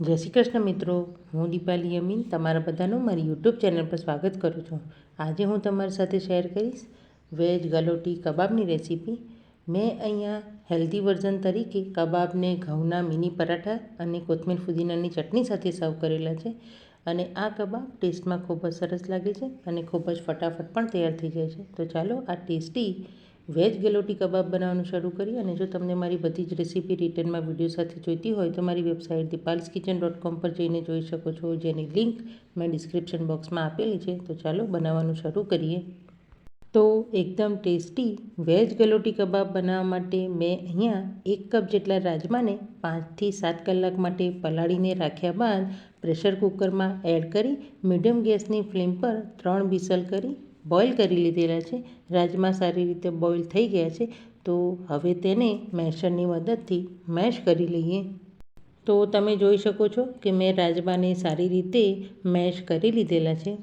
જય શ્રી કૃષ્ણ મિત્રો. હું દીપાલી અમીન તમારા બધાનું મારી યુટ્યુબ ચેનલ પર સ્વાગત કરું છું. આજે હું તમારી સાથે શેર કરીશ વેજ ગલોટી કબાબની રેસીપી. મેં અહીંયા હેલ્ધી વર્ઝન તરીકે કબાબને ઘઉંના મિની પરાઠા અને કોથમીર ફુદીનાની ચટણી સાથે સર્વ કરેલા છે અને આ કબાબ ટેસ્ટમાં ખૂબ જ સરસ લાગે છે અને ખૂબ જ ફટાફટ પણ તૈયાર થઈ જાય છે. તો ચાલો આ ટેસ્ટી વેજ ગલોટી કબાબ બનાવવાનું શરૂ કરીએ અને જો તમને મારી બધી જ રેસીપી રિટર્નમાં વીડિયો સાથે જોઈતી હોય તો મારી વેબસાઇટ દીપાલ્સ કિચન ડોટ કોમ પર જઈને જોઈ શકો છો, જેની લિંક મેં ડિસ્ક્રિપ્શન બોક્સમાં આપેલી છે. તો ચાલો બનાવવાનું શરૂ કરીએ. તો એકદમ ટેસ્ટી વેજ ગલોટી કબાબ બનાવવા માટે મેં અહીંયા એક કપ જેટલા રાજમાને પાંચથી સાત કલાક માટે પલાળીને રાખ્યા બાદ પ્રેશર કુકરમાં એડ કરી મીડિયમ ગેસની ફ્લેમ પર ત્રણ વિસલ કરી બોઇલ કરી લીધેલા છે. રાજમા સારી રીતે બોઇલ થઈ ગયા છે. તો હવે તેને મેશરની મદદથી મેશ કરી લઈએ. તો તમે જોઈ શકો છો કે મેં રાજમાને સારી રીતે મેશ કરી લીધેલા છે.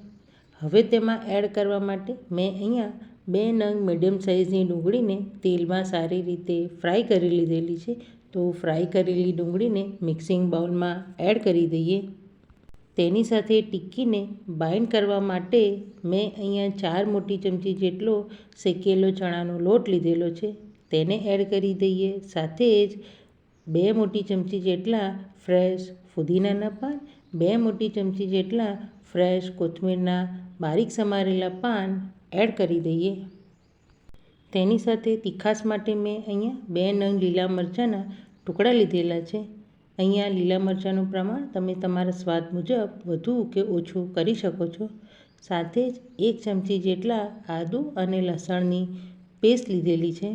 હવે તેમાં એડ કરવા માટે મેં અહીંયા બે નંગ મીડિયમ સાઇઝની ડુંગળીને તેલમાં સારી રીતે ફ્રાય કરી લીધેલી છે. તો ફ્રાય કરેલી ડુંગળીને મિક્સિંગ બાઉલમાં એડ કરી દઈએ. તેની સાથે ટિક્કીને બાઇન્ડ કરવા માટે મેં અહીંયા ચાર મોટી ચમચી જેટલો શેકેલો ચણાનો લોટ લીધેલો છે. તેને એડ કરી દઈએ. સાથે જ બે મોટી ચમચી જેટલા ફ્રેશ ફુદીનાના પાન, બે મોટી ચમચી જેટલા ફ્રેશ કોથમીરના બારીક સમારેલા પાન એડ કરી દઈએ. તેની સાથે તીખાસ માટે મેં અહીંયા બે નંગ લીલા મરચાંના ટુકડા લીધેલા છે. અહીંયા લીલા મરચાંનું પ્રમાણ તમે તમારા સ્વાદ મુજબ વધુ કે ઓછું કરી શકો છો. સાથે જ એક ચમચી જેટલા આદુ અને લસણની પેસ્ટ લીધેલી છે.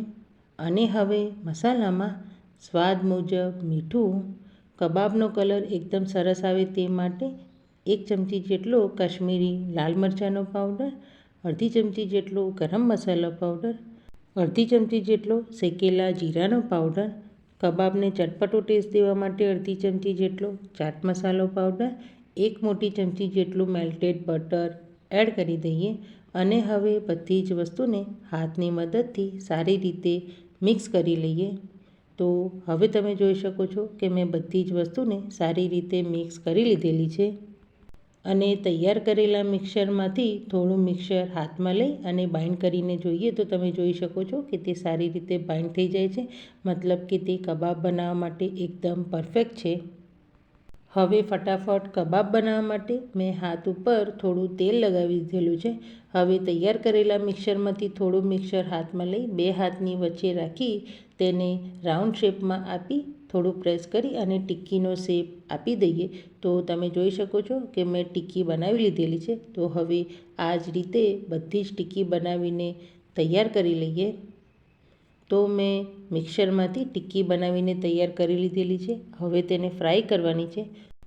અને હવે મસાલામાં સ્વાદ મુજબ મીઠું, કબાબનો કલર એકદમ સરસ આવે તે માટે એક ચમચી જેટલો કાશ્મીરી લાલ મરચાંનો પાવડર, અડધી ચમચી જેટલો ગરમ મસાલા પાવડર, અડધી ચમચી જેટલો શેકેલા જીરાનો પાવડર કબાબને ચટપટો ટેસ્ટ દેવા માટે અડધી ચમચી જેટલો ચાટ મસાલો પાવડર એક મોટી ચમચી જેટલું મેલ્ટેડ બટર એડ કરી દઈએ અને હવે બધી જ વસ્તુને હાથની મદદથી સારી રીતે મિક્સ કરી લઈએ. તો હવે તમે જોઈ શકો છો કે મેં બધી જ વસ્તુને સારી રીતે મિક્સ કરી લીધેલી છે. અને તૈયાર કરેલા મિક્સરમાંથી થોડું મિક્સર હાથમાં લઈ અને બાઇન્ડ કરીને જોઈએ તો તમે જોઈ શકો છો કે તે સારી રીતે બાઇન્ડ થઈ જાય છે. મતલબ કે તે કબાબ બનાવવા માટે એકદમ પરફેક્ટ છે. હવે ફટાફટ કબાબ બનાવવા માટે મેં હાથ ઉપર થોડું તેલ લગાવી દીધેલું છે. હવે તૈયાર કરેલા મિક્સરમાંથી થોડું મિક્સર હાથમાં લઈ બે હાથની વચ્ચે રાખી તેને રાઉન્ડ શેપમાં આપી થોડું પ્રેસ કરી અને ટિક્કીનો શેપ આપી દઈએ. તો તમે જોઈ શકો છો કે મેં ટિક્કી બનાવી લીધેલી છે. તો હવે આ જ રીતે બધી જ ટિક્કી બનાવીને તૈયાર કરી લઈએ. તો મેં મિક્સરમાંથી ટિક્કી બનાવીને તૈયાર કરી લીધેલી છે. હવે તેને ફ્રાય કરવાની છે.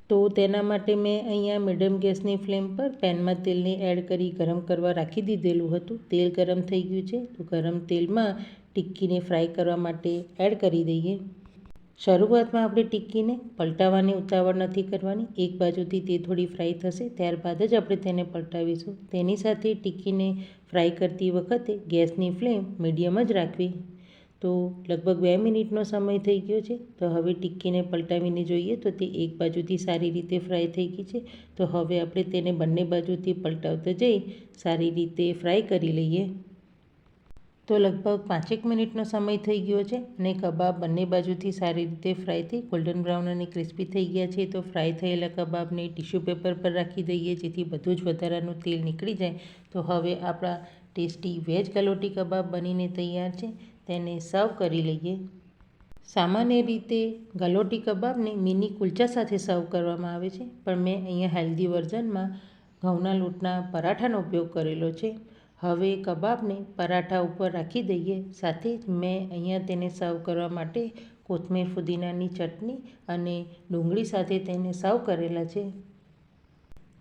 તો તેના માટે મેં અહીંયા મીડિયમ ગેસની ફ્લેમ પર પેનમાં તેલને એડ કરી ગરમ કરવા રાખી દીધેલું હતું. તેલ ગરમ થઈ ગયું છે. તો ગરમ તેલમાં ટિક્કીને ફ્રાય કરવા માટે એડ કરી દઈએ. શરૂઆતમાં આપણે ટિક્કીને પલટાવવાની ઉતાવળ નથી કરવાની. એક બાજુથી તે થોડી ફ્રાય થશે, ત્યારબાદ જ આપણે તેને પલટાવીશું. તેની સાથે ટિક્કીને ફ્રાય કરતી વખતે ગેસની ફ્લેમ મીડિયમ જ રાખવી. તો લગભગ બે મિનિટનો સમય થઈ ગયો છે. તો હવે ટિક્કીને પલટાવીને જોઈએ તો તે એક બાજુથી સારી રીતે ફ્રાય થઈ ગઈ છે. તો હવે આપણે તેને બંને બાજુથી પલટાવતા જઈ સારી રીતે ફ્રાય કરી લઈએ. તો લગભગ પાંચેક મિનિટનો સમય થઈ ગયો છે અને કબાબ બંને બાજુથી સારી રીતે ફ્રાય થઈ ગોલ્ડન બ્રાઉન અને ક્રિસ્પી થઈ ગયા છે. તો ફ્રાય થયેલા કબાબને ટિશ્યુ પેપર પર રાખી દઈએ જેથી બધું જ વધારાનું તેલ નીકળી જાય. તો હવે આપણા ટેસ્ટી વેજ કલોટી કબાબ બનીને તૈયાર છે. તેને સર્વ કરી લઈએ. સામાન્ય રીતે ગલોટી કબાબને મિની કુલચા સાથે સર્વ કરવામાં આવે છે. પણ મેં અહીંયા હેલ્ધી વર્ઝનમાં ઘઉંના લોટના પરાઠાનો ઉપયોગ કરેલો છે. હવે કબાબને પરાઠા ઉપર રાખી દઈએ. સાથે જ મેં અહીંયા તેને સર્વ કરવા માટે કોથમીર ફુદીનાની ચટણી અને ડુંગળી સાથે તેને સર્વ કરેલા છે.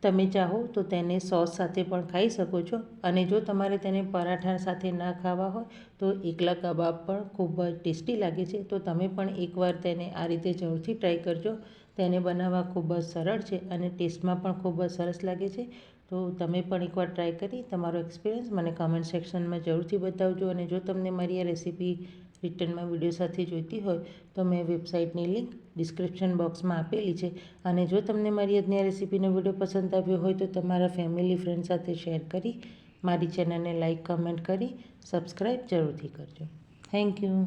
તમે ચાહો તો તેને સોસ સાથે પણ ખાઈ શકો છો અને જો તમારે તેને પરાઠા સાથે ના ખાવા હોય તો એકલા કબાબ પણ ખૂબ જ ટેસ્ટી લાગે છે. તો તમે પણ એકવાર તેને આ રીતે જરૂરથી ટ્રાય કરજો. તેને બનાવવા ખૂબ જ સરળ છે અને ટેસ્ટમાં પણ ખૂબ જ સરસ લાગે છે. તો તમે પણ એકવાર ટ્રાય કરી તમારો એક્સપિરિયન્સ મને કમેન્ટ સેક્શનમાં જરૂરથી બતાવજો અને જો તમને મારી આ રેસીપી રિટર્નમાં વીડિયો સાથે જોઈતી હોય તો મેં વેબસાઇટની લિંક ડિસ્ક્રિપ્શન બોક્સમાં આપેલી છે અને જો તમને મારી આજની આ રેસીપીનો વીડિયો પસંદ આવ્યો હોય તો તમારા ફેમિલી ફ્રેન્ડ સાથે શેર કરી મારી ચેનલને લાઇક કમેન્ટ કરી સબસ્ક્રાઈબ જરૂરથી કરજો. Thank you